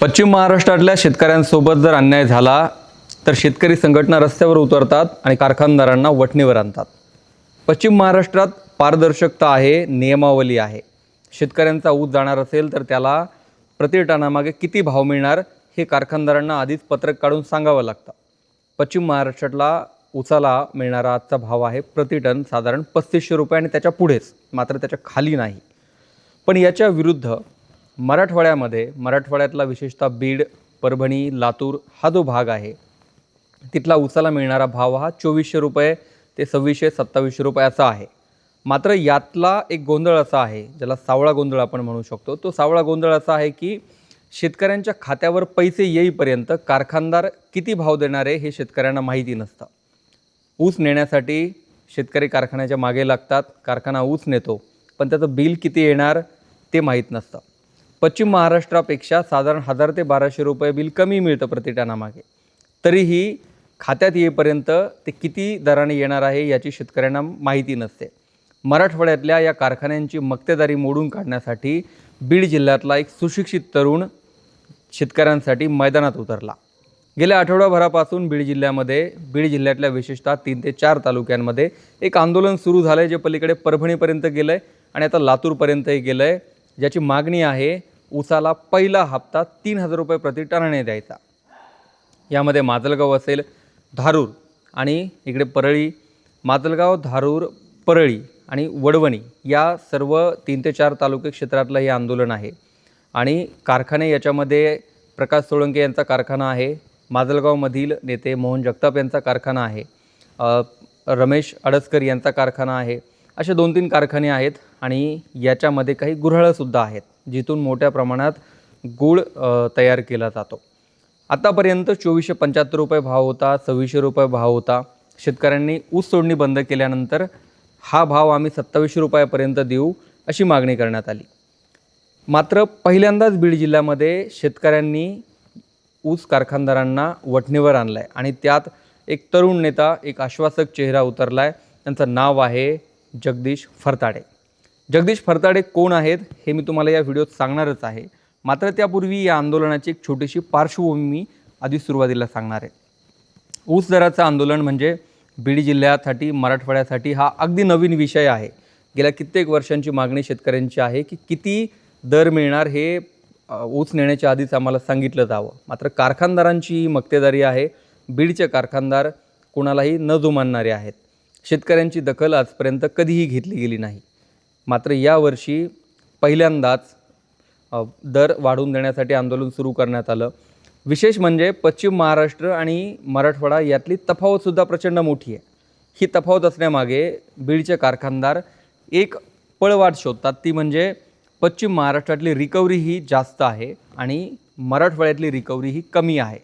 पश्चिम महाराष्ट्रातल्या शेतकऱ्यांसोबत जर अन्याय झाला तर शेतकरी संघटना रस्त्यावर उतरतात आणि कारखानदारांना वठणीवर आणतात. पश्चिम महाराष्ट्रात पारदर्शकता आहे नियमावली आहे. शेतकऱ्यांचा ऊस जाणार असेल तर त्याला प्रतिटनामागे किती भाव मिळणार हे कारखानदारांना आधीच पत्रक काढून सांगावं लागतं. पश्चिम महाराष्ट्रातला उसाला मिळणारा आजचा भाव आहे प्रतिटन साधारण पस्तीसशे रुपये आणि त्याच्या पुढेच मात्र त्याच्याखाली नाही. पण याच्या विरुद्ध मराठवाड्यामध्ये मराठवाड्यातला विशेषतः बीड परभणी लातूर हा जो भाग आहे तिथला उसाला मिळणारा भाव हा चोवीसशे रुपये ते सव्वीसशे सत्तावीसशे रुपये असा आहे. मात्र यातला एक गोंधळ असा आहे ज्याला सावळा गोंधळ आपण म्हणू शकतो तो सावळा गोंधळ असा आहे की शेतकऱ्यांच्या खात्यावर पैसे येईपर्यंत कारखानदार किती भाव देणार आहे हे शेतकऱ्यांना माहिती नसतं. ऊस नेण्यासाठी शेतकरी कारखान्याच्या मागे लागतात कारखाना ऊस नेतो पण त्याचं बिल किती येणार ते माहीत नसतं. पश्चिम महाराष्ट्रापेक्षा साधारण हजार ते बाराशे रुपये बिल कमी मिळतं प्रति टनामागे. तरीही खात्यात येईपर्यंत ते किती दराने येणार आहे याची शेतकऱ्यांना माहिती नसते. मराठवाड्यातल्या या कारखान्यांची मक्तेदारी मोडून काढण्यासाठी बीड जिल्ह्यातला एक सुशिक्षित तरुण शेतकऱ्यांसाठी मैदानात उतरला. गेल्या आठवड्याभरापासून बीड जिल्ह्यामध्ये बीड जिल्ह्यातल्या विशेषतः तीन ते चार तालुक्यांमध्ये एक आंदोलन सुरू झालं आहे जे पलीकडे परभणीपर्यंत गेलं आहे आणि आता लातूरपर्यंतही गेलं आहे ज्याची मागणी आहे ऊसाला पहिला हप्ता तीन हजार रुपये प्रति टनाने द्यायचा. यामध्ये माजलगाव असेल धारूर आणि इकडे परळी माजलगाव धारूर परळी आणि वडवणी या सर्व तीन ते चार तालुके क्षेत्रातलं हे आंदोलन आहे. आणि कारखाने याच्यामध्ये प्रकाश सोळंके यांचा कारखाना आहे माजलगावमधील नेते मोहन जगताप यांचा कारखाना आहे रमेश अडसकर यांचा कारखाना आहे असे दोन तीन कारखाने आहेत. आणि याच्यामध्ये काही गुऱ्हाळंसुद्धा आहेत जिथून मोठ्या प्रमाणात गूळ तयार केला जातो. आतापर्यंत चोवीसशे पंच्याहत्तर रुपये भाव होता सव्वीसशे रुपये भाव होता. शेतकऱ्यांनी ऊस सोडणी बंद केल्यानंतर हा भाव आम्ही सत्तावीसशे रुपयापर्यंत देऊ अशी मागणी करण्यात आली. मात्र पहिल्यांदाच बीड जिल्ह्यामध्ये शेतकऱ्यांनी ऊस कारखानदारांना वठणीवर आणलं आहे आणि त्यात एक तरुण नेता एक आश्वासक चेहरा उतरला आहे त्यांचं नाव आहे जगदीश फरताडे. जगदीश फरताडे कोण आहेत हे मी तुम्हाला या व्हिडिओत सांगणारच आहे. मात्र त्यापूर्वी या आंदोलनाची एक छोटीशी पार्श्वभूमी मी आधी सुरुवातीला सांगणार आहे. ऊस दराचं आंदोलन म्हणजे बीड जिल्ह्यासाठी मराठवाड्यासाठी हा अगदी नवीन विषय आहे. गेल्या कित्येक वर्षांची मागणी शेतकऱ्यांची आहे की किती दर मिळणार हे ऊस नेण्याच्या आधीच आम्हाला सांगितलं जावं. मात्र कारखानदारांची मक्तेदारी आहे. बीडचे कारखानदार कोणालाही न जुमानणारे आहेत. शेतकऱ्यांची दखल आजपर्यंत कधीही घेतली गेली नाही. मात्र यावर्षी पहिल्यांदाच दर वाढवून देण्यासाठी आंदोलन सुरू करण्यात आलं. विशेष म्हणजे पश्चिम महाराष्ट्र आणि मराठवाडा यातली तफावतसुद्धा प्रचंड मोठी आहे. ही तफावत असण्यामागे बीडचे कारखानदार एक पळवाट शोधतात. ती म्हणजे पश्चिम महाराष्ट्रातली रिकव्हरी ही जास्त आहे आणि मराठवाड्यातली रिकव्हरी ही कमी आहे.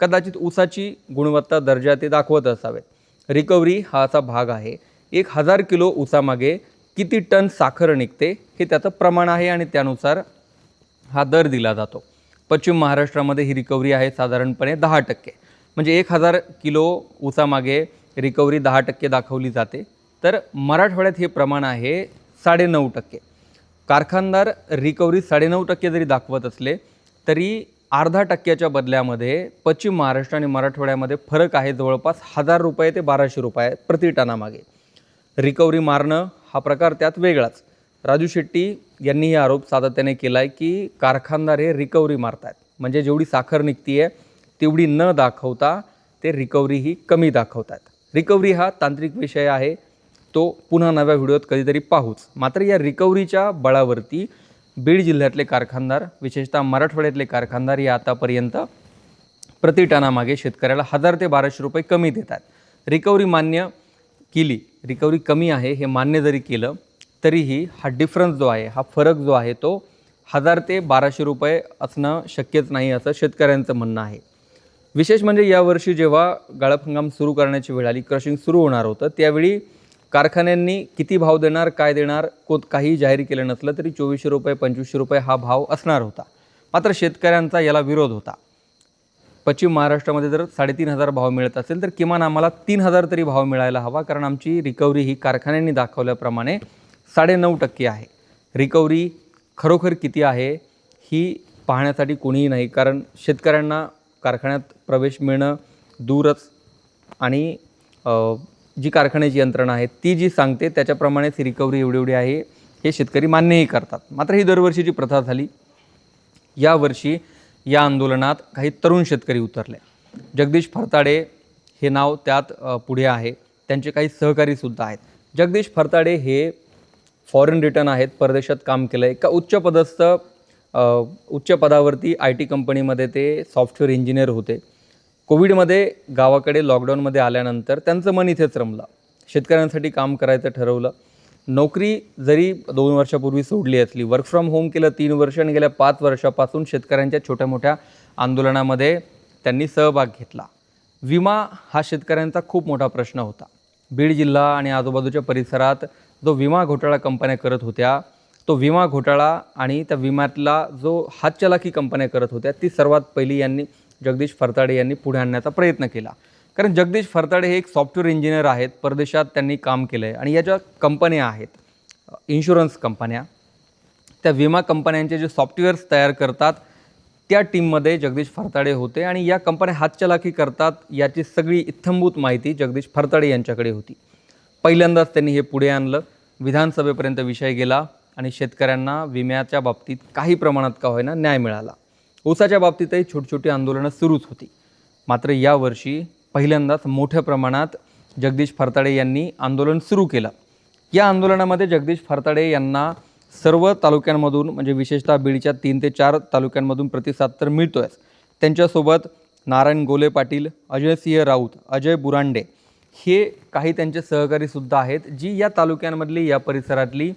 कदाचित ऊसाची गुणवत्ता दर्जा ते दाखवत असावेत. रिकव्हरी हा असा भाग आहे. एक हजार किलो ऊसामागे किती टन साखर निघते हे त्याचं प्रमाण आहे आणि त्यानुसार हा दर दिला जातो. पश्चिम महाराष्ट्रामध्ये ही रिकव्हरी आहे साधारणपणे दहा टक्के. म्हणजे एक हजार किलो ऊसामागे रिकव्हरी दहा टक्के दाखवली जाते. तर मराठवाड्यात हे प्रमाण आहे साडेनऊ टक्के. कारखानदार रिकव्हरी साडेनऊ टक्के जरी दाखवत असले तरी अर्धा टक्क्याच्या बदल्यामध्ये पश्चिम महाराष्ट्र आणि मराठवाड्यामध्ये फरक आहे जवळपास हजार रुपये ते बाराशे रुपये प्रति टनामागे. रिकव्हरी मारणं हा प्रकार त्यात वेगळाच. राजू शेट्टी यांनी हे आरोप सातत्याने केला आहे की कारखानदार हे रिकव्हरी मारतात म्हणजे जेवढी साखर निघती आहे तेवढी न दाखवता ते रिकव्हरी ही कमी दाखवतात रिकव्हरी हा तांत्रिक विषय आहे. तो पुन्हा नव्या व्हिडिओत कधीतरी पाहूच. मात्र या रिकव्हरीच्या बळावरती बीड जिल्ह्यातले कारखानदार विशेषतः मराठवाड्यातले कारखानदार हे आतापर्यंत प्रति टनामागे शेतकऱ्याला हजार ते बाराशे रुपये कमी देतात रिकव्हरी मान्य केली. रिकव्हरी कमी आहे हे मान्य जरी केलं तरीही हा डिफरन्स जो आहे हा फरक जो आहे तो हजार ते बाराशे रुपये असणं शक्यच नाही असं शेतकऱ्यांचं म्हणणं आहे. विशेष म्हणजे यावर्षी जेव्हा गाळप हंगाम सुरू करण्याची वेळ आली क्रशिंग सुरू होणार होतं त्यावेळी कारखान्यांनी किती भाव देणार काय देणार को काही जाहीर केलं नसलं तरी चोवीसशे रुपये पंचवीसशे रुपये हा भाव असणार होता. मात्र शेतकऱ्यांचा याला विरोध होता. पश्चिम महाराष्ट्रामध्ये जर साडेतीन हजार भाव मिळत असेल तर किमान आम्हाला तीन हजार तरी भाव मिळायला हवा कारण आमची रिकव्हरी ही कारखान्यांनी दाखवल्याप्रमाणे साडेनऊ टक्के आहे. रिकव्हरी खरोखर किती आहे ही पाहण्यासाठी कोणीही नाही कारण शेतकऱ्यांना कारखान्यात प्रवेश मिळणं दूरच आणि जी कारखान्याची यंत्रणा आहे ती जी सांगते त्याच्याप्रमाणेच ही रिकव्हरी एवढी एवढी आहे हे शेतकरी मान्यही करतात. मात्र ही दरवर्षीची प्रथा झाली. यावर्षी या आंदोलनात काही तरुण शेतकरी उतरले. जगदीश फरताडे हे नाव त्यात पुढे आहे. त्यांचे काही सहकारीसुद्धा आहेत. जगदीश फरताडे हे फॉरेन रिटर्न आहेत परदेशात काम केलं आहे एका उच्च पदस्थ उच्च पदावरती आय टी कंपनीमध्ये ते सॉफ्टवेअर इंजिनियर होते. कोविडमध्ये गावाकडे लॉकडाऊनमध्ये आल्यानंतर त्यांचं मन इथेच रमलं. शेतकऱ्यांसाठी काम करायचं ठरवलं. नोकरी जरी दोन वर्षापूर्वी सोडली असली वर्क फ्रॉम होम केलं तीन वर्ष आणि गेल्या पाच वर्षापासून शेतकऱ्यांच्या छोट्या मोठ्या आंदोलनामध्ये त्यांनी सहभाग घेतला. विमा हा शेतकऱ्यांचा खूप मोठा प्रश्न होता. बीड जिल्हा आणि आजूबाजूच्या परिसरात जो विमा घोटाळा कंपन्या करत होत्या तो विमा घोटाळा आणि त्या विम्यातला जो हातचलाखी कंपन्या करत होत्या ती सर्वात पहिली यांनी जगदीश फरताडे यांनी पुढे आणण्याचा प्रयत्न केला. कारण जगदीश फरताडे हे एक सॉफ्टवेअर इंजिनियर आहेत परदेशात त्यांनी काम केलं आहे आणि या ज्या कंपन्या आहेत इन्शुरन्स कंपन्या त्या विमा कंपन्यांचे जे सॉफ्टवेअर्स तयार करतात त्या टीममध्ये जगदीश फरताडे होते आणि या कंपन्या हातचलाखी करतात याची सगळी इत्थंभूत माहिती जगदीश फरताडे यांच्याकडे होती. पहिल्यांदाच त्यांनी हे पुढे आणलं. विधानसभेपर्यंत विषय गेला आणि शेतकऱ्यांना विम्याच्या बाबतीत काही प्रमाणात का होईना न्याय मिळाला. ऊसाच्या बाबतीतही छोटी छोटी आंदोलनं सुरूच होती. मात्र यावर्षी पहिल्यांदाच मोठ्या प्रमाणात जगदीश फरताडे यांनी आंदोलन सुरू केलं. या आंदोलनामध्ये जगदीश फरताडे यांना सर्व तालुक्यांमधून म्हणजे विशेषतः बीडच्या तीन ते चार तालुक्यांमधून प्रतिसाद तर मिळतो आहेच त्यांच्यासोबत नारायण गोले पाटील अजय सिंह राऊत अजय बुरांडे हे काही त्यांचे सहकारीसुद्धा आहेत जी या तालुक्यांमधली या परिसरातली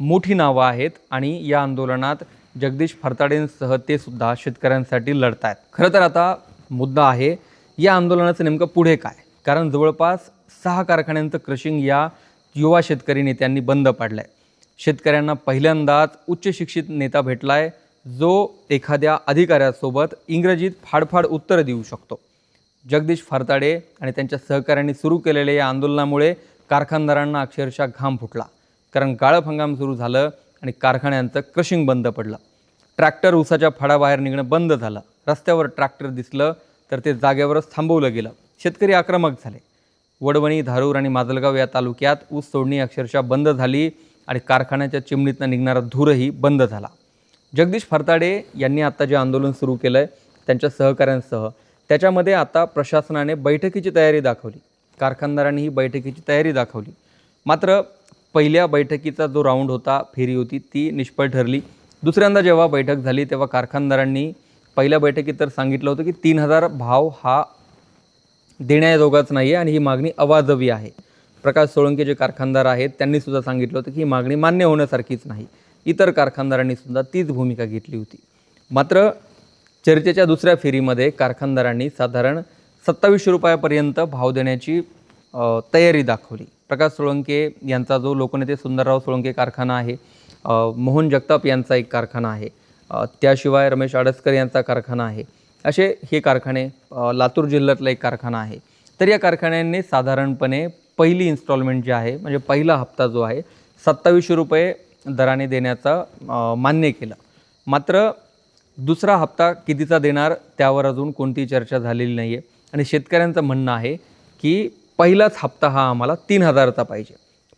मोठी नावं आहेत आणि या आंदोलनात जगदीश फरताडेंसह ते सुद्धा शेतकऱ्यांसाठी लढत आहेत खरं तर आता मुद्दा आहे या आंदोलनाचं नेमकं पुढे काय? कारण जवळपास सहा कारखान्यांचं क्रशिंग या युवा शेतकरी नेत्यांनी बंद पाडलं आहे शेतकऱ्यांना पहिल्यांदाच उच्च शिक्षित नेता भेटला आहे जो एखाद्या अधिकाऱ्यासोबत इंग्रजीत फाडफाड उत्तरं देऊ शकतो. जगदीश फरताडे आणि त्यांच्या सहकाऱ्यांनी सुरू केलेल्या या आंदोलनामुळे कारखानदारांना अक्षरशः घाम फुटला. कारण गाळप हंगाम सुरू झालं आणि कारखान्यांचं क्रशिंग बंद पडलं. ट्रॅक्टर उसाच्या फाडाबाहेर निघणं बंद झालं. रस्त्यावर ट्रॅक्टर दिसलं तर ते जागेवरच थांबवलं गेलं. शेतकरी आक्रमक झाले. वडवणी धारूर आणि माजलगाव या तालुक्यात ऊस सोडणी अक्षरशः बंद झाली आणि कारखान्याच्या चिमणीतनं निघणारा धूरही बंद झाला. जगदीश फरताडे यांनी आता जे आंदोलन सुरू केलं आहे त्यांच्या सहकाऱ्यांसह त्याच्यामध्ये आता प्रशासनाने बैठकीची तयारी दाखवली. कारखानदारांनी ही बैठकीची तयारी दाखवली. मात्र पहिल्या बैठकीचा जो राऊंड होता फेरी होती ती निष्फळ ठरली. दुसऱ्यांदा जेव्हा बैठक झाली तेव्हा कारखानदारांनी पहिल्या बैठकीत तर सांगितलं होतं की तीन हजार भाव हा देण्याजोगाच नाही आहे आणि ही मागणी अवाजवी आहे. प्रकाश सोळंके जे कारखानदार आहेत त्यांनी सुद्धा सांगितलं होतं की ही मागणी मान्य होण्यासारखीच नाही. इतर कारखानदारांनी सुद्धा तीच भूमिका घेतली होती. मात्र चर्चेच्या दुसऱ्या फेरीमध्ये कारखानदारांनी साधारण सत्तावीसशे रुपयापर्यंत भाव देण्याची तयारी दाखवली. प्रकाश सोळंके यांचा जो लोकनेते सुंदरराव सोळंके कारखाना आहे मोहन जगताप यांचा एक कारखाना आहे. त्याशिवाय रमेश आडसकर यांचा कारखाना आहे. असे हे कारखाने लातूर जिल्ह्यातला एक कारखाना आहे. तर या कारखान्यांनी साधारणपणे पहिली इन्स्टॉलमेंट जी आहे म्हणजे पहिला हप्ता जो आहे सत्तावीसशे रुपये दराने देण्याचा मान्य केलं. मात्र दुसरा हप्ता कितीचा देणार त्यावर अजून कोणती चर्चा झालेली नाही आहे आणि शेतकऱ्यांचं म्हणणं आहे की पहिलाच हप्ता हा आम्हाला तीन हजाराचा पाहिजे.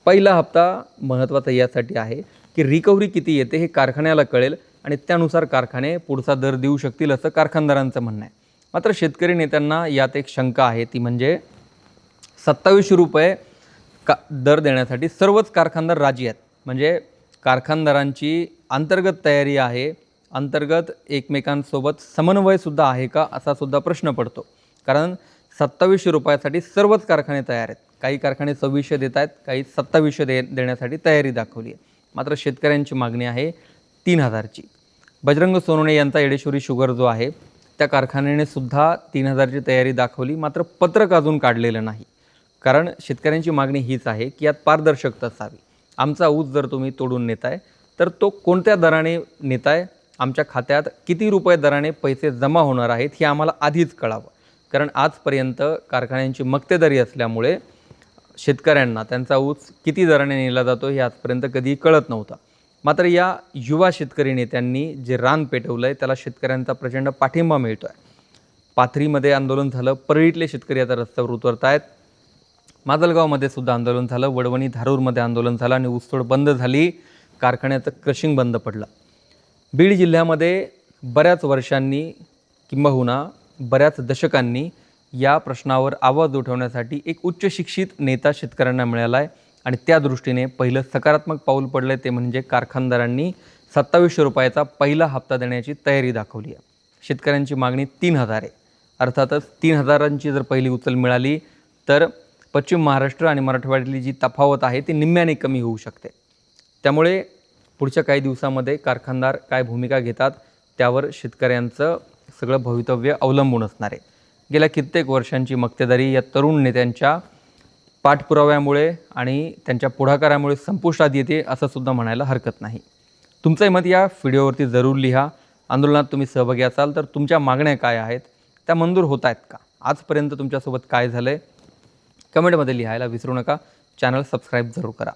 पहिला हप्ता महत्त्वाचा यासाठी आहे की रिकव्हरी किती येते हे कारखान्याला कळेल. आणि त्यानुसार कारखाने पुढचा दर देऊ शकतील असं कारखानदारांचं म्हणणं आहे. मात्र शेतकरी नेत्यांना यात एक शंका आहे ती म्हणजे सत्तावीसशे रुपये का दर देण्यासाठी सर्वच कारखानदार राजी आहेत. म्हणजे कारखानदारांची अंतर्गत तयारी आहे अंतर्गत एकमेकांसोबत समन्वयसुद्धा आहे का असा सुद्धा प्रश्न पडतो. कारण सत्तावीसशे रुपयासाठी सर्वच कारखाने तयार आहेत. काही कारखाने सव्वीसशे देत आहेत काही सत्तावीसशे दे देण्यासाठी तयारी दाखवली आहे. मात्र शेतकऱ्यांची मागणी आहे तीन हजारची. बजरंग सोनवणे यांचा येडेश्वरी शुगर जो आहे त्या कारखान्याने सुद्धा तीन हजारची तयारी दाखवली मात्र पत्रक अजून काढलेलं नाही. कारण शेतकऱ्यांची मागणी हीच आहे की यात पारदर्शकता असावी. आमचा ऊस जर तुम्ही तोडून नेताय तर तो कोणत्या दराने नेताय आमच्या खात्यात किती रुपये दराने पैसे जमा होणार आहेत हे आम्हाला आधीच कळावं. कारण आजपर्यंत कारखान्यांची मक्तेदारी असल्यामुळे शेतकऱ्यांना त्यांचा ऊस किती दराने नेला जातो हे आजपर्यंत कधीही कळत नव्हता. मात्र या युवा शेतकरी नेत्यांनी जे रान पेटवलं आहे त्याला शेतकऱ्यांचा प्रचंड पाठिंबा मिळतो आहे पाथरीमध्ये आंदोलन झालं परळीतले शेतकरी आता रस्त्यावर उतरत आहेत. माजलगावमध्ये सुद्धा आंदोलन झालं वडवणी धारूरमध्ये आंदोलन झालं आणि ऊसतोड बंद झाली कारखान्याचं क्रशिंग बंद पडलं. बीड जिल्ह्यामध्ये बऱ्याच वर्षांनी किंबहुना बऱ्याच दशकांनी या प्रश्नावर आवाज उठवण्यासाठी एक उच्च शिक्षित नेता शेतकऱ्यांना मिळाला आहे आणि त्या दृष्टीने पहिलं सकारात्मक पाऊल पडलं ते म्हणजे कारखानदारांनी सत्तावीसशे रुपयाचा पहिला हप्ता देण्याची तयारी दाखवली आहे. शेतकऱ्यांची मागणी तीन हजार आहे. अर्थातच तीन हजारांची जर पहिली उचल मिळाली तर पश्चिम महाराष्ट्र आणि मराठवाड्यातली जी तफावत आहे ती निम्म्याने कमी होऊ शकते. त्यामुळे पुढच्या काही दिवसामध्ये कारखानदार काय भूमिका घेतात त्यावर शेतकऱ्यांचं सगळं भवितव्य अवलंबून असणार आहे. गेल्या कित्येक वर्षांची मक्तेदारी या तरुण नेत्यांच्या पाठपुराव्यामुळे आणि त्यांच्या पुढाकारामुळे संपुष्टात येते असं सुद्धा म्हणायला हरकत नाही. तुमचंही मत या व्हिडिओवरती जरूर लिहा. आंदोलनात तुम्ही सहभागी असाल तर तुमच्या मागण्या काय आहेत त्या मंजूर होत आहेत का? आजपर्यंत तुमच्यासोबत काय झालं आहे कमेंटमध्ये लिहायला विसरू नका. चॅनल सबस्क्राईब जरूर करा.